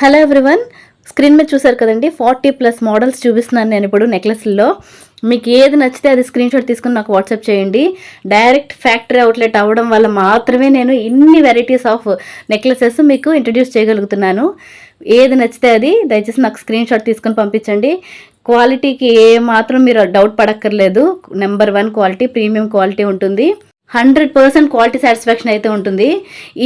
Hello everyone screen మీద చూసారు కదండి ఫార్టీ ప్లస్ మోడల్స్ చూపిస్తున్నాను నేను ఇప్పుడు నెక్లెస్లో. మీకు ఏది నచ్చితే అది స్క్రీన్ షాట్ తీసుకుని నాకు వాట్సాప్ చేయండి. డైరెక్ట్ ఫ్యాక్టరీ అవుట్లెట్ అవ్వడం వల్ల మాత్రమే నేను ఇన్ని వెరైటీస్ ఆఫ్ నెక్లెసెస్ మీకు ఇంట్రడ్యూస్ చేయగలుగుతున్నాను. ఏది నచ్చితే అది దయచేసి నాకు స్క్రీన్ షాట్ తీసుకొని పంపించండి. క్వాలిటీకి ఏ మాత్రం మీరు doubt పడక్కర్లేదు. Number one quality premium quality ఉంటుంది. హండ్రెడ్ పర్సెంట్ క్వాలిటీ సాటిస్ఫాక్షన్ అయితే ఉంటుంది.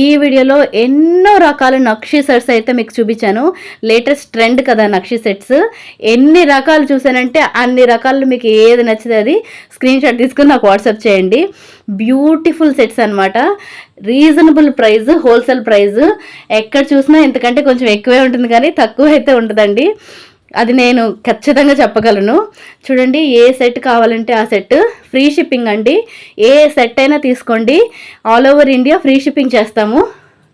ఈ వీడియోలో ఎన్నో రకాల నక్షి సెట్స్ అయితే మీకు చూపించాను. లేటెస్ట్ ట్రెండ్ కదా నక్షి సెట్స్. ఎన్ని రకాలు చూసానంటే అన్ని రకాలు మీకు ఏది నచ్చితే అది స్క్రీన్ షాట్ తీసుకుని నాకు వాట్సాప్ చేయండి. బ్యూటిఫుల్ సెట్స్ అనమాట రీజనబుల్ ప్రైస్ హోల్సేల్ ప్రైస్. ఎక్కడ చూసినా ఎందుకంటే కొంచెం ఎక్కువే ఉంటుంది కానీ తక్కువ అయితే ఉంటుందండి అది నేను ఖచ్చితంగా చెప్పగలను. చూడండి ఏ సెట్ కావాలంటే ఆ సెట్. ఫ్రీ షిప్పింగ్ అండి. ఏ సెట్ అయినా తీసుకోండి. All over India free shipping చేస్తాము.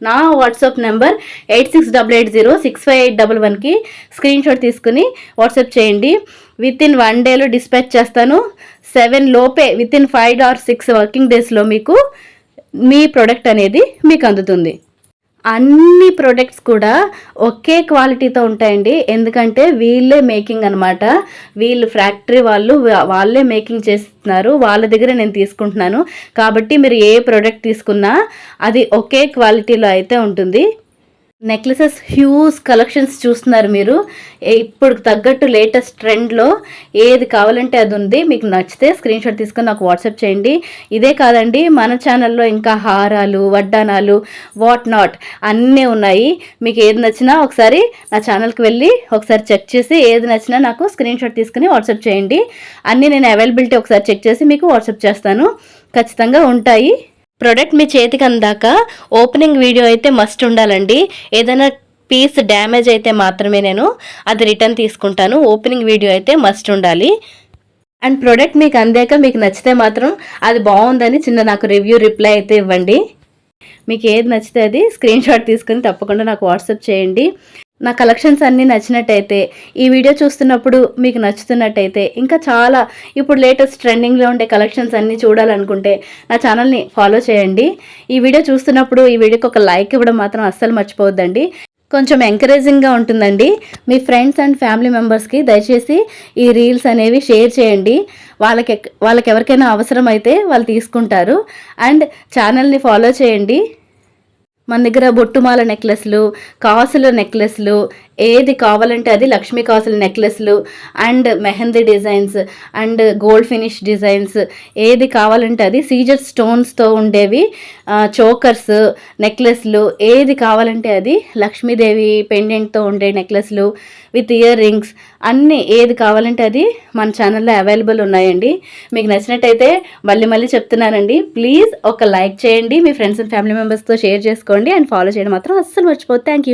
నా WhatsApp number eight six double eight zero six five eight double వన్కి స్క్రీన్ షాట్ తీసుకుని వాట్సాప్ చేయండి. విత్ ఇన్ వన్ డేలో డిస్పాచ్ చేస్తాను. సెవెన్ లోపే within five or six working డేస్లో మీకు మీ ప్రోడక్ట్ అనేది మీకు అందుతుంది. అన్ని ప్రొడక్ట్స్ కూడా ఒకే క్వాలిటీతో ఉంటాయండి. ఎందుకంటే వీళ్ళే మేకింగ్ అనమాట వీళ్ళు ఫ్యాక్టరీ వాళ్ళు వాళ్ళే మేకింగ్ చేస్తున్నారు. వాళ్ళ దగ్గర నేను తీసుకుంటున్నాను. కాబట్టి మీరు ఏ ప్రోడక్ట్ తీసుకున్నా అది ఒకే క్వాలిటీలో అయితే ఉంటుంది. నెక్లెసెస్ హ్యూజ్ కలెక్షన్స్ చూస్తున్నారు మీరు. ఇప్పుడు తగ్గట్టు లేటెస్ట్ ట్రెండ్లో ఏది కావాలంటే అది ఉంది. మీకు నచ్చితే స్క్రీన్ షాట్ తీసుకొని నాకు వాట్సాప్ చేయండి. ఇదే కాదండి మన ఛానల్లో ఇంకా హారాలు వడ్డానాలు వాట్ నాట్ అన్నీ ఉన్నాయి. మీకు ఏది నచ్చినా ఒకసారి నా ఛానల్కి వెళ్ళి ఒకసారి చెక్ చేసి ఏది నచ్చినా నాకు స్క్రీన్ షాట్ తీసుకుని వాట్సాప్ చేయండి. అన్నీ నేను అవైలబిలిటీ ఒకసారి చెక్ చేసి మీకు వాట్సాప్ చేస్తాను. ఖచ్చితంగా ఉంటాయి. ప్రోడక్ట్ మీ చేతికి అందాక ఓపెనింగ్ వీడియో అయితే మస్ట్ ఉండాలండి. ఏదైనా పీస్ డ్యామేజ్ అయితే మాత్రమే నేను అది రిటర్న్ తీసుకుంటాను. ఓపెనింగ్ వీడియో అయితే మస్ట్ ఉండాలి. అండ్ ప్రోడక్ట్ మీకు అందాక మీకు నచ్చితే మాత్రం అది బాగుందని చిన్న నాకు రివ్యూ రిప్లై అయితే ఇవ్వండి. మీకు ఏది నచ్చితే అది స్క్రీన్ షాట్ తీసుకుని తప్పకుండా నాకు వాట్సాప్ చేయండి. నా కలెక్షన్స్ అన్నీ నచ్చినట్టయితే ఈ వీడియో చూస్తున్నప్పుడు మీకు నచ్చుతున్నట్టయితే ఇంకా చాలా ఇప్పుడు లేటెస్ట్ ట్రెండింగ్లో ఉండే కలెక్షన్స్ అన్నీ చూడాలనుకుంటే నా ఛానల్ని ఫాలో చేయండి. ఈ వీడియో చూస్తున్నప్పుడు ఈ వీడియోకి ఒక లైక్ ఇవ్వడం మాత్రం అస్సలు మర్చిపోవద్దండి. కొంచెం ఎంకరేజింగ్గా ఉంటుందండి. మీ ఫ్రెండ్స్ అండ్ ఫ్యామిలీ మెంబర్స్కి దయచేసి ఈ రీల్స్ అనేవి షేర్ చేయండి. వాళ్ళకి వాళ్ళకి ఎవరికైనా అవసరం అయితే వాళ్ళు తీసుకుంటారు. అండ్ ఛానల్ని ఫాలో చేయండి. మన దగ్గర బొట్టుమాల నెక్లెస్లు కాసుల నెక్లెస్లు ఏది కావాలంటే అది లక్ష్మీ కాసుల నెక్లెస్లు and mehndi designs and gold finish designs. ఏది కావాలంటే అది సీజర్ స్టోన్స్తో ఉండేవి చోకర్స్ నెక్లెస్లు. ఏది కావాలంటే అది లక్ష్మీదేవి పెండెంట్తో ఉండే నెక్లెస్లు విత్ ఇయర్ రింగ్స్. అన్నీ ఏది కావాలంటే అది మన ఛానల్లో అవైలబుల్ ఉన్నాయండి. మీకు నచ్చినట్టయితే మళ్ళీ మళ్ళీ చెప్తున్నానండి. ప్లీజ్ ఒక లైక్ చేయండి. మీ ఫ్రెండ్స్ అండ్ ఫ్యామిలీ మెంబర్స్తో షేర్ చేసుకోండి అండ్ ఫాలో చేయడం మాత్రం అస్సలు మర్చిపోతే థ్యాంక్ యూ